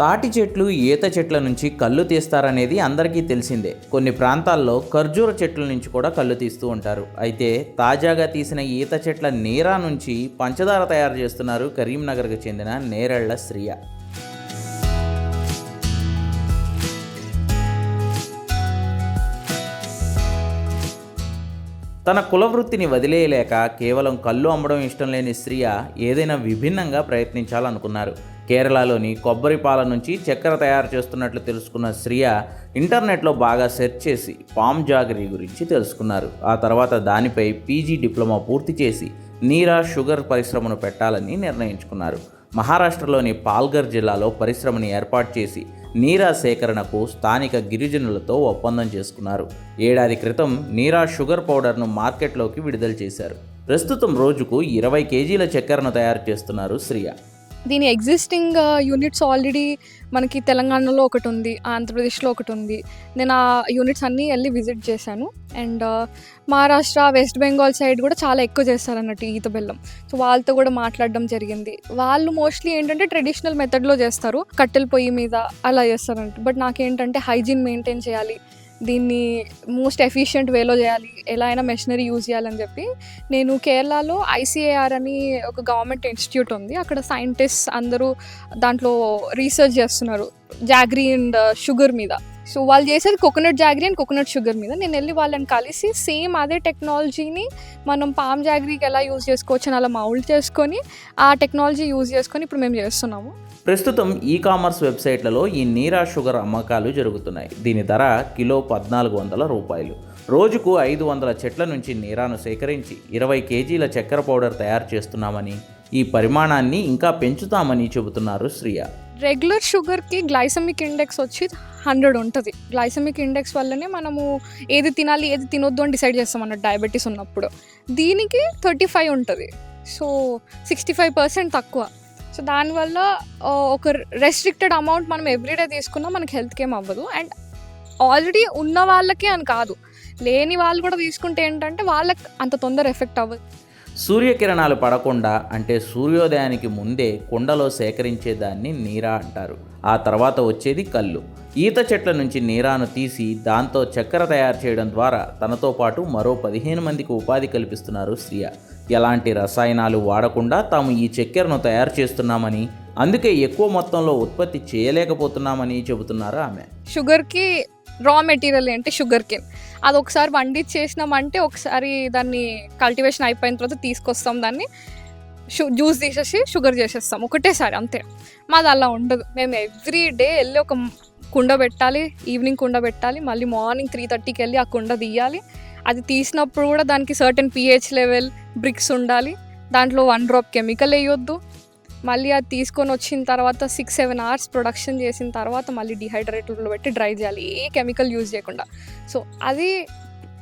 తాటి చెట్లు ఈత చెట్ల నుంచి కళ్ళు తీస్తారనేది అందరికీ తెలిసిందే. కొన్ని ప్రాంతాల్లో ఖర్జూర చెట్ల నుంచి కూడా కళ్ళు తీస్తూ ఉంటారు. అయితే తాజాగా తీసిన ఈత చెట్ల నీరా నుంచి పంచదార తయారు చేస్తున్నారు కరీంనగర్కు చెందిన నేరళ్ళ శ్రియ. తన కులవృత్తిని వదిలేయలేక కేవలం కళ్ళు అమ్మడం ఇష్టం లేని శ్రియ ఏదైనా విభిన్నంగా ప్రయత్నించాలనుకున్నారు. కేరళలోని కొబ్బరి పాల నుంచి చక్కెర తయారు చేస్తున్నట్లు తెలుసుకున్న శ్రియ ఇంటర్నెట్లో బాగా సెర్చ్ చేసి పామ్ జాగరీ గురించి తెలుసుకున్నారు. ఆ తర్వాత దానిపై పీజీ డిప్లొమా పూర్తి చేసి నీరా షుగర్ పరిశ్రమను పెట్టాలని నిర్ణయించుకున్నారు. మహారాష్ట్రలోని పాల్ఘర్ జిల్లాలో పరిశ్రమని ఏర్పాటు చేసి నీరా సేకరణకు స్థానిక గిరిజనులతో ఒప్పందం చేసుకున్నారు. ఏడాది క్రితం నీరా షుగర్ పౌడర్ను మార్కెట్లోకి విడుదల చేశారు. ప్రస్తుతం రోజుకు ఇరవై కేజీల చక్కెరను తయారు చేస్తున్నారు శ్రియ. దీని ఎగ్జిస్టింగ్ యూనిట్స్ ఆల్రెడీ మనకి తెలంగాణలో ఒకటి ఉంది ఆంధ్రప్రదేశ్లో ఒకటి ఉంది. నేను ఆ యూనిట్స్ అన్నీ వెళ్ళి విజిట్ చేశాను. And Maharashtra West Bengal side కూడా చాలా ఎక్కువ చేస్తారు అన్నట్టు ఈత బెల్లం. సో వాళ్ళతో కూడా మాట్లాడడం జరిగింది. వాళ్ళు మోస్ట్లీ ఏంటంటే ట్రెడిషనల్ మెథడ్లో చేస్తారు. కట్టెల పొయ్యి మీద అలా చేస్తారంట బట్ నాకేంటంటే హైజీన్ మెయింటైన్ చేయాలి. దీన్ని మోస్ట్ ఎఫిషియంట్ వేలో చేయాలి ఎలా అయినా మెషినరీ యూజ్ చేయాలని చెప్పి నేను కేరళలో ఐసీఏఆర్ అని ఒక గవర్నమెంట్ ఇన్స్టిట్యూట్ ఉంది. అక్కడ సైంటిస్ట్ అందరూ దాంట్లో రీసెర్చ్ చేస్తున్నారు జాగ్రీ అండ్ షుగర్ మీద. సో వాళ్ళు చేసేది coconut jaggery and coconut sugar మీద. నేను వెళ్ళి వాళ్ళని కలిసి సేమ్ అదే టెక్నాలజీని మనం పామ్ జాగ్రీకి ఎలా యూజ్ చేసుకోవచ్చు అని అలా మౌల్డ్ చేసుకొని ఆ టెక్నాలజీ యూజ్ చేసుకొని ఇప్పుడు మేము చేస్తున్నాము. ప్రస్తుతం ఈ కామర్స్ వెబ్సైట్లలో ఈ నీరా షుగర్ అమ్మకాలు జరుగుతున్నాయి. దీని ధర కిలో పద్నాలుగు వందల రూపాయలు. రోజుకు ఐదు వందల చెట్ల నుంచి నీరాను సేకరించి ఇరవై కేజీల చక్కెర పౌడర్ తయారు చేస్తున్నామని ఈ పరిమాణాన్ని ఇంకా పెంచుతామని చెబుతున్నారు శ్రియ. రెగ్యులర్ షుగర్కి గ్లైసమిక్ ఇండెక్స్ వచ్చి హండ్రెడ్ ఉంటుంది. గ్లైసమిక్ ఇండెక్స్ వల్లనే మనము ఏది తినాలి ఏది తినొద్దు అని డిసైడ్ చేస్తాం అన్నట్టు డయాబెటీస్ ఉన్నప్పుడు. దీనికి థర్టీ ఫైవ్ ఉంటుంది. సో సిక్స్టీ ఫైవ్ పర్సెంట్ తక్కువ. సో దానివల్ల ఒక రెస్ట్రిక్టెడ్ అమౌంట్ మనం ఎవ్రీడే తీసుకున్నా మనకి హెల్త్కి ఏం అవ్వదు. అండ్ ఆల్రెడీ ఉన్న వాళ్ళకి అని కాదు. లేని వాళ్ళు కూడా తీసుకుంటే ఏంటంటే వాళ్ళకి అంత తొందర ఎఫెక్ట్ అవ్వదు. సూర్యకిరణాలు పడకుండా అంటే సూర్యోదయానికి ముందే కుండలో సేకరించే దాన్ని నీరా అంటారు. ఆ తర్వాత వచ్చేది కళ్ళు ఈత చెట్ల నుంచి నీరాను తీసి దాంతో చక్కెర తయారు చేయడం ద్వారా తనతో పాటు మరో పదిహేను మందికి ఉపాధి కల్పిస్తున్నారు శ్రియ ఎలాంటి రసాయనాలు వాడకుండా తాము ఈ చక్కెరను తయారు చేస్తున్నామని అందుకే ఎక్కువ మొత్తంలో ఉత్పత్తి చేయలేకపోతున్నామని చెబుతున్నారు ఆమె. షుగర్కి రా మెటీరియల్ ఏంటి? షుగర్ కేన్ అది ఒకసారి వండించేసినామంటే ఒకసారి దాన్ని కల్టివేషన్ అయిపోయిన తర్వాత తీసుకొస్తాం దాన్ని. షు జ్యూస్ తీసేసి షుగర్ చేసేస్తాం. ఒకటేసారి అంతే. మాది అలా ఉండదు. మేము ఎవ్రీ డే వెళ్ళి ఒక కుండ పెట్టాలి ఈవినింగ్ కుండ పెట్టాలి మళ్ళీ మార్నింగ్ త్రీ థర్టీకి వెళ్ళి ఆ కుండ తీయాలి. అది తీసినప్పుడు కూడా దానికి సర్టెన్ పిహెచ్ లెవెల్ బ్రిక్స్ ఉండాలి. దాంట్లో వన్ డ్రాప్ కెమికల్ వేయొద్దు. మళ్ళీ అది తీసుకొని వచ్చిన తర్వాత సిక్స్ సెవెన్ అవర్స్ ప్రొడక్షన్ చేసిన తర్వాత మళ్ళీ డిహైడ్రేటర్లో పెట్టి డ్రై చేయాలి. ఏ కెమికల్ యూజ్ చేయకుండా. సో అది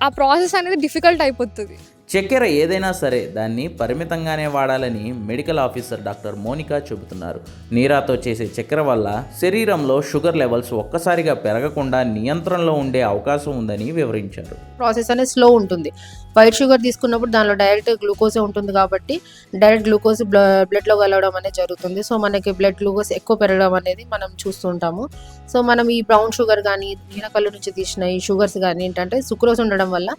ఆ ప్రాసెస్ అనేది డిఫికల్ట్ అయిపోతుంది. చక్కెర ఏదైనా సరే దాన్ని పరిమితంగానే వాడాలని మెడికల్ ఆఫీసర్ డాక్టర్ మోనికా చెబుతున్నారు. నీరాతో చేసే చక్కెర వల్ల శరీరంలో షుగర్ లెవెల్స్ ఒక్కసారిగా పెరగకుండా నియంత్రణలో ఉండే అవకాశం ఉందని వివరించారు. ప్రాసెస్ అనేది స్లో ఉంటుంది. వైట్ షుగర్ తీసుకున్నప్పుడు దానిలో డైరెక్ట్ గ్లూకోజే ఉంటుంది కాబట్టి డైరెక్ట్ గ్లూకోజ్ బ్లడ్లో కలవడం అనేది జరుగుతుంది. సో మనకి బ్లడ్ గ్లూకోజ్ ఎక్కువ పెరగడం అనేది మనం చూస్తుంటాము. సో మనం ఈ బ్రౌన్ షుగర్ కానీ నీలకల్లు నుంచి తీసిన ఈ షుగర్స్ కానీ ఏంటంటే సుక్రోజ్ ఉండడం వల్ల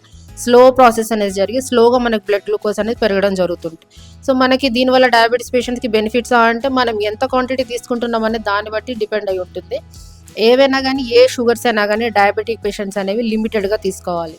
స్లో ప్రాసెస్ అనేది జరిగి స్లోగా మనకి బ్లడ్ గ్లూకోజ్ అనేది పెరగడం జరుగుతుంది. సో మనకి దీనివల్ల డయాబెటీస్ పేషెంట్కి బెనిఫిట్స్ అంటే మనం ఎంత క్వాంటిటీ తీసుకుంటున్నాం అనేది దాన్ని బట్టి డిపెండ్ అయి ఉంటుంది. ఏవైనా కానీ ఏ షుగర్స్ అయినా కానీ డయాబెటిక్ పేషెంట్స్ అనేవి లిమిటెడ్గా తీసుకోవాలి.